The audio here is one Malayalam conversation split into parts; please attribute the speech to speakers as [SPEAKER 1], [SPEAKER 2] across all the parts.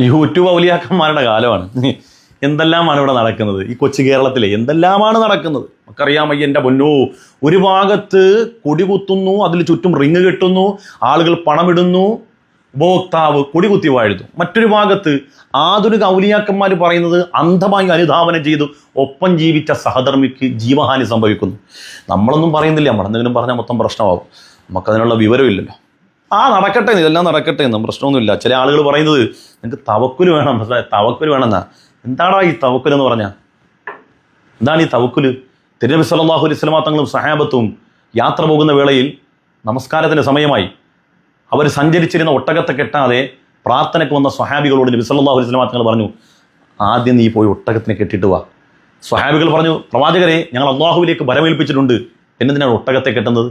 [SPEAKER 1] യൂട്യൂബ് ഔലിയാക്കന്മാരുടെ കാലമാണ് എന്തെല്ലാമാണ് ഇവിടെ നടക്കുന്നത്? ഈ കൊച്ചു കേരളത്തിലെ എന്തെല്ലാമാണ് നടക്കുന്നത്? നമുക്കറിയാം അയ്യ എന്റെ പൊന്നോ ഒരു ഭാഗത്ത് കൊടി കുത്തുന്നു അതിൽ ചുറ്റും റിങ് കെട്ടുന്നു ആളുകൾ പണമിടുന്നു ഉപഭോക്താവ് കൊടി കുത്തി വാഴുന്നു. മറ്റൊരു ഭാഗത്ത് ആധുനിക ഔലിയാക്കന്മാർ പറയുന്നത് അന്ധമായി അനുധാവനം ചെയ്തു ഒപ്പം ജീവിച്ച സഹധർമ്മിക്ക് ജീവഹാനി സംഭവിക്കുന്നു. നമ്മളൊന്നും പറയുന്നില്ല നമ്മൾ എന്തെങ്കിലും പറഞ്ഞാൽ മൊത്തം പ്രശ്നമാകും. നമുക്കതിനുള്ള വിവരമില്ലല്ലോ. ആ നടക്കട്ടെ ഇതെല്ലാം നടക്കട്ടെ എന്നും പ്രശ്നമൊന്നുമില്ല. ചില ആളുകൾ പറയുന്നത് നിങ്ങൾക്ക് തവക്കുൽ വേണം. പക്ഷേ തവക്കുൽ വേണമെന്നാ. എന്താടാ ഈ തവക്കുൽ എന്ന് പറഞ്ഞാൽ എന്താണ് ഈ തവക്കുൽ? തിരുനബി സല്ലല്ലാഹു അലൈഹി വസല്ലമ തങ്ങളും സഹാബത്തും യാത്ര പോകുന്ന വേളയിൽ നമസ്കാരത്തിന്റെ സമയമായി അവർ സഞ്ചരിച്ചിരുന്ന ഒട്ടകത്തെ കെട്ടാതെ പ്രാർത്ഥനയ്ക്ക് വന്ന സ്വഹാബികളോട് നബി സല്ലല്ലാഹു അലൈഹി വസല്ലമ തങ്ങൾ പറഞ്ഞു ആദ്യം നീ പോയി ഒട്ടകത്തിനെ കെട്ടിട്ട് വാ. സ്വഹാബികൾ പറഞ്ഞു പ്രവാചകരെ ഞങ്ങൾ അള്ളാഹുവിലേക്ക് വരമേൽപ്പിച്ചിട്ടുണ്ട് എന്നതിനാണ് ഒട്ടകത്തെ കെട്ടുന്നത്?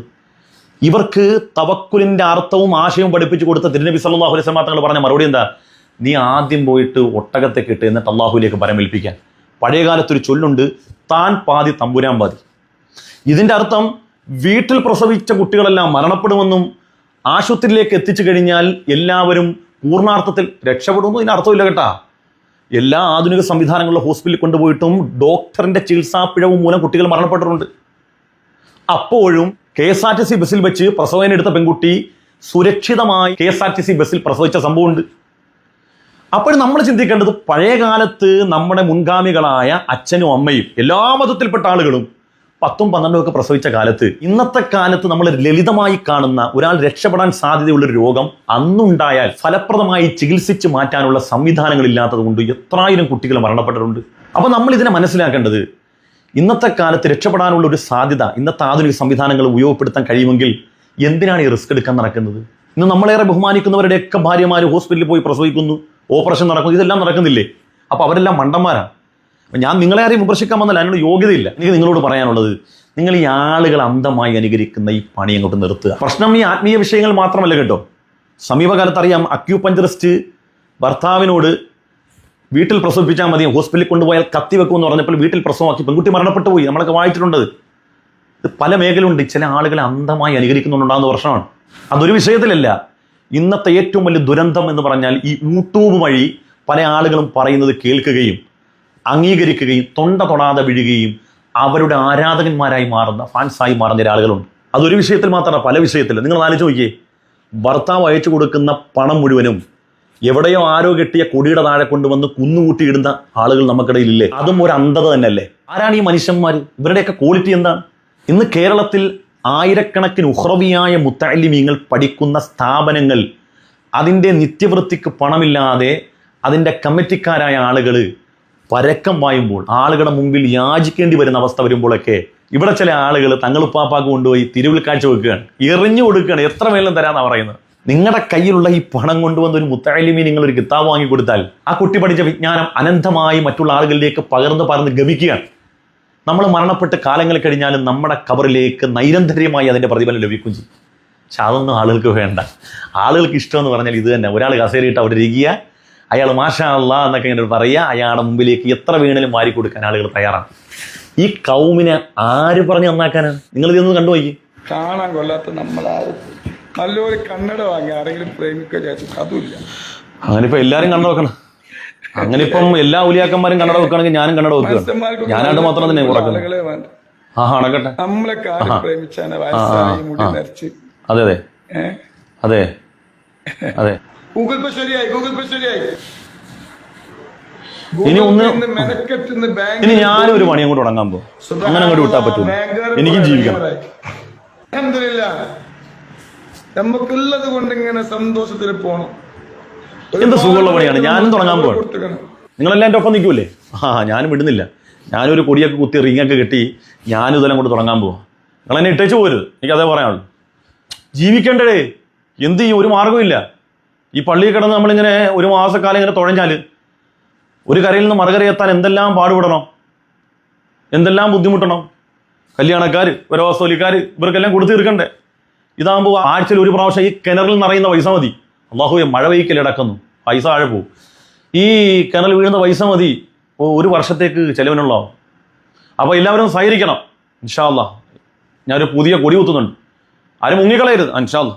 [SPEAKER 1] ഇവർക്ക് തവക്കുലിന്റെ അർത്ഥവും ആശയവും പഠിപ്പിച്ചു കൊടുത്ത തിരുനബി സല്ലാഹു അലൈഹി തങ്ങൾ പറഞ്ഞ മറുപടി എന്താ? നീ ആദ്യം പോയിട്ട് ഒട്ടകത്തെ കിട്ട് എന്നിട്ട് അള്ളാഹുലേക്ക് പരമേൽപ്പിക്കാൻ. പഴയകാലത്തൊരു ചൊല്ലുണ്ട് താൻ പാതി തമ്പുരാൻ പാതി. ഇതിന്റെ അർത്ഥം വീട്ടിൽ പ്രസവിച്ച കുട്ടികളെല്ലാം മരണപ്പെടുമെന്നും ആശുപത്രിയിലേക്ക് എത്തിച്ചു കഴിഞ്ഞാൽ എല്ലാവരും പൂർണാർത്ഥത്തിൽ രക്ഷപ്പെടുമെന്നും ഇതിന് അർത്ഥമില്ല കേട്ടാ. എല്ലാ ആധുനിക സംവിധാനങ്ങളിലും ഹോസ്പിറ്റലിൽ കൊണ്ടുപോയിട്ടും ഡോക്ടറിന്റെ ചികിത്സാ പിഴവ് മൂലം കുട്ടികൾ മരണപ്പെട്ടിട്ടുണ്ട്. അപ്പോഴും K S R T C ബസ്സിൽ വെച്ച് പ്രസവം എടുത്ത പെൺകുട്ടി സുരക്ഷിതമായി K S R T C ബസ്സിൽ പ്രസവിച്ച സംഭവമുണ്ട്. അപ്പോൾ നമ്മൾ ചിന്തിക്കേണ്ടത് പഴയ കാലത്ത് നമ്മുടെ മുൻഗാമികളായ അച്ഛനും അമ്മയും എല്ലാ മതത്തിൽപ്പെട്ട ആളുകളും പത്തും പന്ത്രണ്ടും ഒക്കെ പ്രസവിച്ച കാലത്ത് ഇന്നത്തെ കാലത്ത് നമ്മൾ ലളിതമായി കാണുന്ന ഒരാൾ രക്ഷപ്പെടാൻ സാധ്യതയുള്ള രോഗം അന്നുണ്ടായാൽ ഫലപ്രദമായി ചികിത്സിച്ച് മാറ്റാനുള്ള സംവിധാനങ്ങൾ ഇല്ലാത്തത് കൊണ്ട് എത്രായിരം കുട്ടികൾ മരണപ്പെട്ടിട്ടുണ്ട്. അപ്പോൾ നമ്മൾ ഇതിനെ മനസ്സിലാക്കേണ്ടത് ഇന്നത്തെ കാലത്ത് രക്ഷപ്പെടാനുള്ള ഒരു സാധ്യത ഇന്നത്തെ ആധുനിക സംവിധാനങ്ങൾ ഉപയോഗപ്പെടുത്താൻ കഴിയുമെങ്കിൽ എന്തിനാണ് ഈ റിസ്ക് എടുക്കാൻ നടക്കുന്നത്? ഇന്ന് നമ്മളേറെ ബഹുമാനിക്കുന്നവരുടെയൊക്കെ ഭാര്യമാർ ഹോസ്പിറ്റലിൽ പോയി പ്രസവിക്കുന്നു ഓപ്പറേഷൻ നടക്കുന്നു ഇതെല്ലാം നടക്കുന്നില്ലേ? അപ്പോൾ അവരെല്ലാം മണ്ടന്മാരാണ് അപ്പം ഞാൻ നിങ്ങളെ ആരെയും വിമർശിക്കാൻ വന്നല്ല അതിനുള്ള യോഗ്യതയില്ല. എനിക്ക് നിങ്ങളോട് പറയാനുള്ളത് നിങ്ങൾ ഈ ആളുകൾ അന്ധമായി അനുകരിക്കുന്ന ഈ പണി അങ്ങോട്ട് നിർത്തുക. പ്രശ്നം ഈ ആത്മീയ വിഷയങ്ങൾ മാത്രമല്ല കേട്ടോ. സമീപകാലത്ത് അറിയാം അക്യൂപഞ്ചറിസ്റ്റ് ഭർത്താവിനോട് വീട്ടിൽ പ്രസവിപ്പിച്ചാൽ മതി ഹോസ്പിറ്റലിൽ കൊണ്ടുപോയാൽ കത്തി വെക്കുമെന്ന് പറഞ്ഞപ്പോൾ വീട്ടിൽ പ്രസവമാക്കി. പെൺകുട്ടി മരണപ്പെട്ടു പോയി. നമ്മളൊക്കെ വായിച്ചിട്ടുണ്ട്. ഇത് പല മേഖലയുണ്ട് ചില ആളുകളെ അന്ധമായി അനുകരിക്കുന്നുണ്ടാകുന്ന പ്രശ്നമാണ്. അതൊരു വിഷയത്തിലല്ല. ഇന്നത്തെ ഏറ്റവും വലിയ ദുരന്തം എന്ന് പറഞ്ഞാൽ ഈ യൂട്യൂബ് വഴി പല ആളുകളും പറയുന്നത് കേൾക്കുകയും അംഗീകരിക്കുകയും തൊണ്ട തൊടാതെ വീഴുകയും അവരുടെ ആരാധകന്മാരായി മാറുന്ന ഫാൻസായി മാറുന്ന ചില ആളുകളുണ്ട്. അതൊരു വിഷയത്തിൽ മാത്രമല്ല പല വിഷയത്തിൽ നിങ്ങൾ ആലോചിച്ച് നോക്കിയേ. ഭർത്താവ് അയച്ചു കൊടുക്കുന്ന പണം മുഴുവനും എവിടെയോ ആരോ കെട്ടിയ കൊടിയുടെ താഴെ കൊണ്ടുവന്ന് കുന്നുകൂട്ടിയിടുന്ന ആളുകൾ നമുക്കിടയിലില്ലേ? അതും ഒരു അന്ധത തന്നെയല്ലേ? ആരാണ് ഈ മനുഷ്യന്മാർ ഇവരുടെയൊക്കെ ക്വാളിറ്റി എന്താണ്? ഇന്ന് കേരളത്തിൽ ആയിരക്കണക്കിന് ഉഹ്റവിയായ മുത്തലിമീങ്ങൾ പഠിക്കുന്ന സ്ഥാപനങ്ങൾ അതിന്റെ നിത്യവൃത്തിക്ക് പണമില്ലാതെ അതിന്റെ കമ്മിറ്റിക്കാരായ ആളുകൾ പരക്കം വായുമ്പോൾ ആളുകളുടെ മുമ്പിൽ യാചിക്കേണ്ടി വരുന്ന അവസ്ഥ വരുമ്പോഴൊക്കെ ഇവിടെ ചില ആളുകൾ തങ്ങളുപ്പാപ്പാക്ക് കൊണ്ടുപോയി തിരുവിൽ കാഴ്ച വെക്കുകയാണ്. എറിഞ്ഞു കൊടുക്കുകയാണ്. എത്ര മേലും തരാന്നാണ് പറയുന്നത്? നിങ്ങളുടെ കയ്യിലുള്ള ഈ പണം കൊണ്ടുവന്ന ഒരു മുത്തലിമി നിങ്ങൾ ഒരു കിതാബ് വാങ്ങി കൊടുത്താൽ ആ കുട്ടി പഠിച്ച വിജ്ഞാനം അനന്തമായി മറ്റുള്ള ആളുകളിലേക്ക് പകർന്ന് പകർന്ന് ഗമിക്കുകയാണ്. നമ്മൾ മരണപ്പെട്ട് കാലങ്ങൾ കഴിഞ്ഞാലും നമ്മുടെ കബറിലേക്ക് നൈരന്തര്യമായി അതിന്റെ പ്രതിഫലം ലഭിക്കും ചെയ്യും. പക്ഷെ അതൊന്നും ആളുകൾക്ക് വേണ്ട. ആളുകൾക്ക് ഇഷ്ടമെന്ന് പറഞ്ഞാൽ ഇത് തന്നെ. ഒരാൾ കസേരയിട്ട് അവിടെ ഇരിക്കുക അയാൾ മാഷാ എന്നൊക്കെ ഇങ്ങനെ പറയുക അയാളുടെ മുമ്പിലേക്ക് എത്ര വീണലും വാരി കൊടുക്കാൻ ആളുകൾ തയ്യാറാണ്. ഈ കൗമിനെ ആര് പറഞ്ഞ് നന്നാക്കാനാണ്? നിങ്ങൾ ഇതൊന്ന് കണ്ടുപോയി
[SPEAKER 2] കാണാൻ കൊല്ലാത്ത നമ്മളാരും. നല്ലൊരു കണ്ണട വാങ്ങി ആരെങ്കിലും പ്രേമിക്കുക വിചാരിച്ചു. അതുമില്ല.
[SPEAKER 1] അങ്ങനെ ഇപ്പൊ എല്ലാരും കണ്ണട വെക്കണം. അങ്ങനെ ഇപ്പം എല്ലാ ഉലിയാക്കന്മാരും കണ്ണട വെക്കുകയാണെങ്കിൽ ഞാനും കണ്ണട വെക്കുകയാണ്. ഞാനായിട്ട് മാത്രം തന്നെ ആ
[SPEAKER 2] നമ്മളൊക്കെ പ്രേമിച്ചാണ് നരച്ച്.
[SPEAKER 1] അതെ അതെ. അതെ. അതെ.
[SPEAKER 2] ഗൂഗിൾ പേ ശരിയായി ഗൂഗിൾ പേ ശരിയായി.
[SPEAKER 1] ഇനി ഒന്ന് ഇനി ഞാനും ഒരു പണി അങ്ങോട്ട് തുടങ്ങാൻ പോകും. അങ്ങനെ അങ്ങോട്ട് വിട്ടാ പറ്റും എനിക്കും ജീവിക്കണം.
[SPEAKER 2] നമുക്കുള്ളത് കൊണ്ട് ഇങ്ങനെ സന്തോഷത്തിൽ പോണം.
[SPEAKER 1] എന്ത് സുഖമുള്ള പണിയാണ്? ഞാനും തുടങ്ങാൻ
[SPEAKER 2] പോകണം.
[SPEAKER 1] നിങ്ങളെല്ലാം എന്റെ ഒപ്പം നിൽക്കൂലേ? ആ ഞാനും വിടുന്നില്ല. ഞാനൊരു കൊടിയൊക്കെ കുത്തി റിങ്ങൊക്കെ കെട്ടി ഞാനും ഇതെല്ലാം കൊണ്ട് തുടങ്ങാൻ പോവാം. നിങ്ങൾ എന്നെ ഇട്ടേച്ച് പോരുത് എനിക്ക് അതേ പറയാനുള്ളൂ. ജീവിക്കേണ്ടേ? എന്ത് ചെയ്യും? ഒരു മാർഗമില്ല ഈ പള്ളിയിൽ കിടന്ന് നമ്മളിങ്ങനെ ഒരു മാസക്കാലം ഇങ്ങനെ തുഴഞ്ഞാൽ ഒരു കരയിൽ നിന്ന് മറുകര എത്താൻ എന്തെല്ലാം പാടുപെടണം? എന്തെല്ലാം ബുദ്ധിമുട്ടണം? കല്യാണക്കാർ വരവസ്തോലിക്കാർ ഇവർക്കെല്ലാം കൊടുത്തു തീർക്കണ്ടേ? ഇതാകുമ്പോൾ ആഴ്ചയിൽ ഒരു പ്രാവശ്യം ഈ കിണറിൽ നിറയുന്ന പൈസ മതി. അള്ളാഹുയെ മഴ പെയ്ക്കൽ ഇടക്കുന്നു. പൈസ ആഴെ പോവും. ഈ കിണൽ വീഴുന്ന പൈസ മതി. ഒരു വർഷത്തേക്ക് ചെലവിനുള്ളതാവും. അപ്പോൾ എല്ലാവരും സഹകരിക്കണം. ഇൻഷാല്ല ഞാനൊരു പുതിയ കൊടി കുത്തുന്നുണ്ട്. ആരും മുങ്ങിക്കളയരുത്. ഇൻഷാ അല്ലാ